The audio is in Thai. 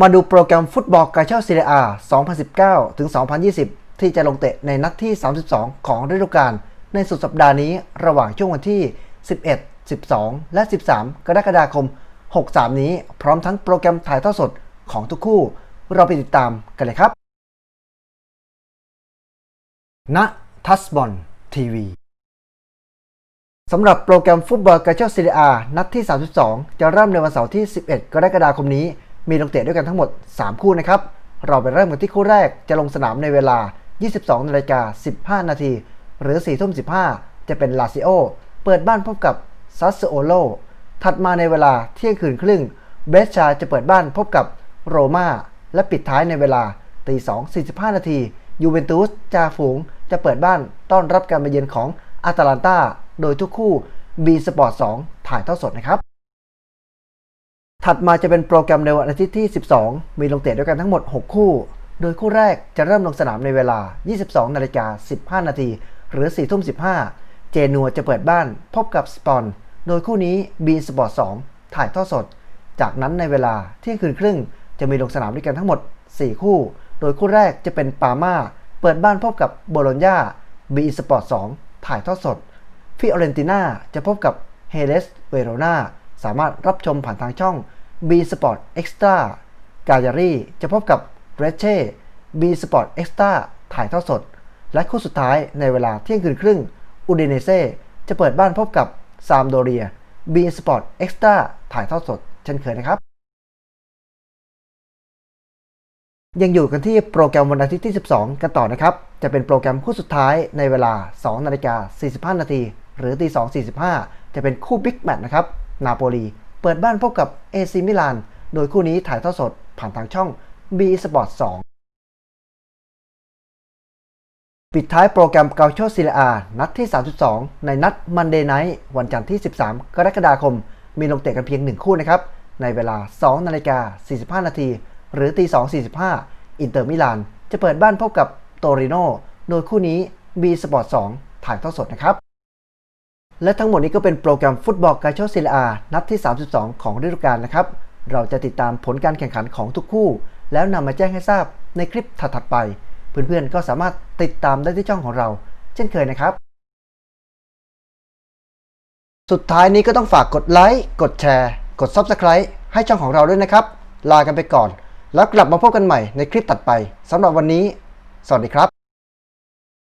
มาดูโปรแกรมฟุตบอลกาเชลซีเรียอา2019 ถึง 2020 ที่จะลงเตะในนัดที่ 32 ของฤดูกาลในสุดสัปดาห์นี้ระหว่างช่วงวันที่ 11 12 และ 13 กรกฎาคม 63 นี้ พร้อมทั้งโปรแกรมถ่ายทอดสดของทุกคู่ เราไปติดตามกันเลยครับ ณ ทัสบอลทีวีสำหรับโปรแกรมฟุตบอลกาเชลซีเรียอานัดที่ 32 จะเริ่มในวันเสาร์ที่ 11 กรกฎาคมนี้ มีลงเตะด้วยกันทั้งหมด 3 คู่นะครับ เราไปเริ่มกันที่คู่แรกจะลงสนามในเวลา 22นาฬิกา15 นาที หรือ4ทุ่ม15 จะเป็นลาซิโอ เปิดบ้านพบกับซัสโอโล ถัดมาในเวลาเที่ยงคืนครึ่ง เบรชาจะเปิดบ้านพบกับโรม่าและปิดท้ายในเวลาตี2 45 นาที ยูเวนตุสจาฝูงจะเปิดบ้านต้อนรับการมาเยือนของอาตาลันตา โดยทุกคู่ B Sport 2 ถ่ายทอดสดนะครับ ถัดมาจะเป็นโปรแกรมในวันอาทิตย์ที่ 12 มีลงเตะด้วยกันทั้งหมด 6 คู่ โดยคู่แรกจะเริ่มลงสนามในเวลา 22 นาฬิกา 15 นาที หรือ 4 ทุ่ม 15 เจนัวจะเปิดบ้านพบกับสปอน โดยคู่นี้ B Sport 2ถ่ายทอดสด จากนั้นในเวลาเที่ยงคืนครึ่ง จะมีลงสนามด้วยกันทั้งหมด 4 คู่ โดยคู่แรกจะเป็นปาม่า เปิดบ้านพบกับโบโลญญา B Sport 2ถ่ายทอดสด ฟิออเรนติน่าจะพบกับเฮเลสเวโรนา สามารถรับชมผ่านทางช่อง B Sport Extra กา y ารีจะพบกับเรเช่ B Sport Extra ถ่ายทอดสด และคู่สุดท้ายในเวลาเที่ยงคืนครึ่งอูดิเนเซ่จะเปิดบ้านพบกับซามโดเรีย B Sport Extra ถ่ายทอดสด เช่นเคยนะครับ ยังอยู่กันที่โปรแกรมวันอาทิตย์ที่ 12 กันต่อนะครับ จะเป็นโปรแกรมคู่สุดท้ายในเวลา 2 นาฬิกา 45 นาที หรือตี 2 45 จะเป็นคู่บิ๊กแมตช์นะครับ นาโปลีเปิดบ้านพบกับเอซิมิลาน โดยคู่นี้ถ่ายทอดสดผ่านทางช่อง B Sport 2 ปิดท้ายโปรแกรมเกาโชซีเรียนัดที่ 32 ในนัดมันเดย์ไนท์วันจันทร์ที่ 13 กรกฎาคม มีลงเตะกันเพียง 1 คู่นะครับ ในเวลา 2 นาฬิกา 45 นาที หรือตี2 45 อินเตอร์มิลาน จะเปิดบ้านพบกับโตริโน โดยคู่นี้ B Sport 2 ถ่ายทอดสดนะครับ และทั้งหมดนี้ก็เป็นโปรแกรมฟุตบอลกาโชซีเรียนัดที่ 32 ของฤดูกาลนะครับ เราจะติดตามผลการแข่งขันของทุกคู่ แล้วนำมาแจ้งให้ทราบในคลิปถัดๆไป เพื่อนๆก็สามารถติดตามได้ที่ช่องของเรา เช่นเคยนะครับ สุดท้ายนี้ก็ต้องฝากกดไลค์กดแชร์ กด Subscribe ให้ช่องของเราด้วยนะครับ ลากันไปก่อน แล้วกลับมาพบกันใหม่ในคลิปถัดไปสำหรับวันนี้ สวัสดีครับ